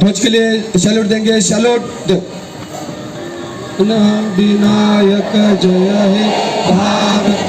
ध्वज के लिए सैल्यूट देंगे सैल्यूट विनायक जय हे भारत